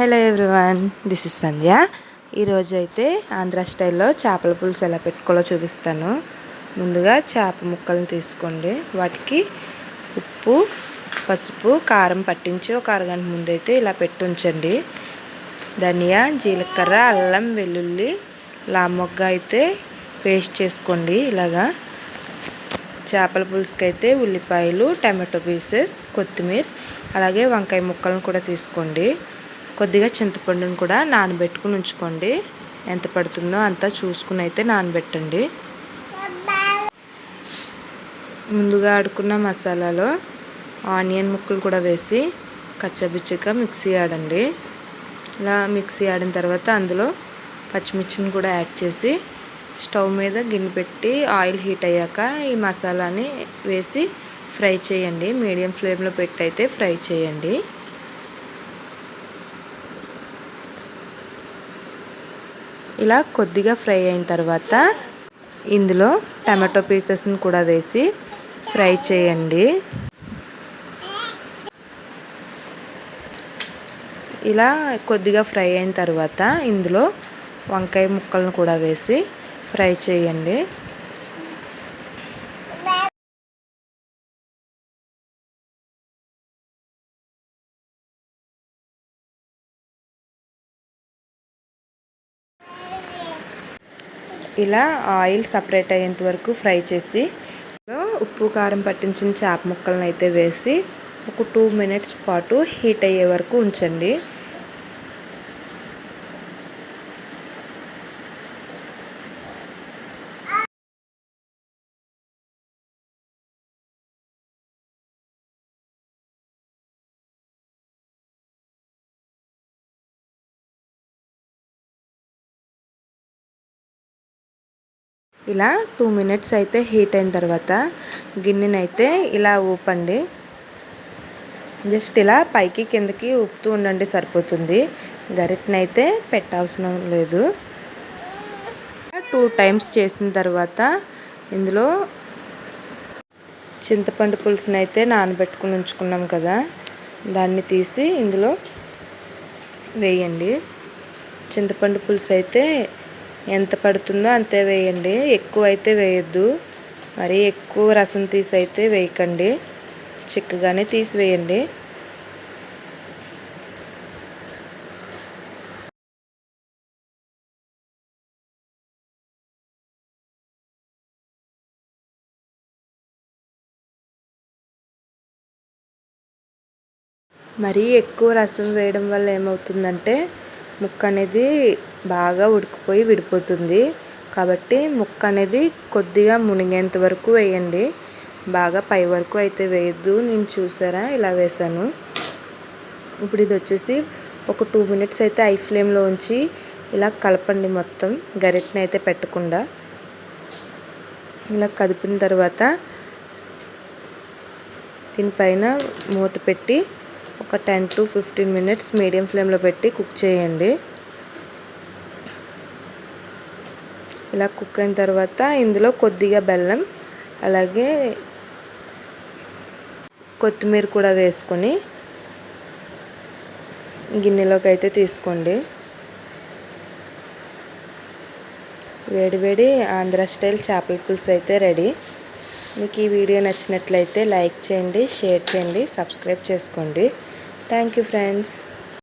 Hello everyone this is Sandhya. ఈరోజు అయితే ఆంధ్ర స్టైల్లో చేపల పులుసు ఎలా పెట్టుకోవాలో చూపిస్తాను. ముందుగా చేప ముక్కలను తీసుకోండి. వాటికి ఉప్పు పసుపు కారం పట్టించి ఒక అరగంట ముందైతే ఇలా పెట్టి ఉంచండి. ధనియా జీలకర్ర అల్లం వెల్లుల్లి లామొగ్గ అయితే పేస్ట్ చేసుకోండి ఇలాగా. చేపల పులుసుకి అయితే ఉల్లిపాయలు టమాటో పీసెస్ కొత్తిమీర అలాగే వంకాయ ముక్కలను కూడా తీసుకోండి. కొద్దిగా చింతపండును కూడా నానబెట్టుకుని ఉంచుకోండి. ఎంత పడుతుందో అంతా చూసుకుని అయితే నానబెట్టండి. ముందుగా ఆడుకున్న మసాలాలో ఆనియన్ ముక్కలు కూడా వేసి కచ్చబిచ్చగా మిక్సీ ఆడండి. ఇలా మిక్సీ ఆడిన తర్వాత అందులో పచ్చిమిర్చిని కూడా యాడ్ చేసి స్టవ్ మీద గిన్నె పెట్టి ఆయిల్ హీట్ అయ్యాక ఈ మసాలాని వేసి ఫ్రై చేయండి. మీడియం ఫ్లేమ్లో పెట్టి అయితే ఫ్రై చేయండి. ఇలా కొద్దిగా ఫ్రై అయిన తర్వాత ఇందులో టమాటో పీసెస్ని కూడా వేసి ఫ్రై చేయండి. ఇలా కొద్దిగా ఫ్రై అయిన తర్వాత ఇందులో వంకాయ ముక్కలను కూడా వేసి ఫ్రై చేయండి. ఇలా ఆయిల్ సపరేట్ అయ్యేంత వరకు ఫ్రై చేసి ఉప్పు కారం పట్టించిన చేప ముక్కలను అయితే వేసి ఒక టూ మినిట్స్ పాటు హీట్ అయ్యే వరకు ఉంచండి. ఇలా టూ మినిట్స్ అయితే హీట్ అయిన తర్వాత గిన్నెనైతే ఇలా ఊపండి. జస్ట్ ఇలా పైకి కిందకి ఊపుతూ ఉండండి సరిపోతుంది. గరిటనైతే పెట్టవసరం లేదు. టూ టైమ్స్ చేసిన తర్వాత ఇందులో చింతపండు పులుసుని అయితే నానబెట్టుకుని ఉంచుకున్నాం కదా దాన్ని తీసి ఇందులో వేయండి. చింతపండు పులుసు అయితే ఎంత పడుతుందో అంతే వేయండి. ఎక్కువ అయితే వేయద్దు. మరి ఎక్కువ రసం తీసి అయితే వేయకండి. చిక్కగానే తీసి వేయండి మరీ ఎక్కువ రసం వేయడం వల్ల ఏమవుతుందంటే ముక్క అనేది బాగా ఉడికిపోయి విడిపోతుంది. కాబట్టి ముక్క అనేది కొద్దిగా మునిగేంత వరకు వేయండి. బాగా పై వరకు అయితే వేయద్దు. నేను చూసారా? ఇలా వేసాను ఇప్పుడు ఇది వచ్చేసి ఒక టూ మినిట్స్ అయితే ఐ ఫ్లేమ్లో ఉంచి ఇలా కలపండి మొత్తం. గరిటని అయితే పెట్టకుండా. ఇలా కదిపిన తర్వాత దీనిపైన మూత పెట్టి ఒక ten to fifteen minutes medium ఫ్లేమ్లో పెట్టి కుక్ చేయండి. ఇలా కుక్ అయిన తర్వాత ఇందులో కొద్దిగా బెల్లం అలాగే కొత్తిమీర కూడా వేసుకొని గిన్నెలోకి అయితే తీసుకోండి. వేడివేడి ఆంధ్ర స్టైల్ చేపల పులుసు అయితే రెడీ. మీకు ఈ వీడియో నచ్చినట్లయితే లైక్ చేయండి షేర్ చేయండి సబ్స్క్రైబ్ చేసుకోండి. Thank you, friends.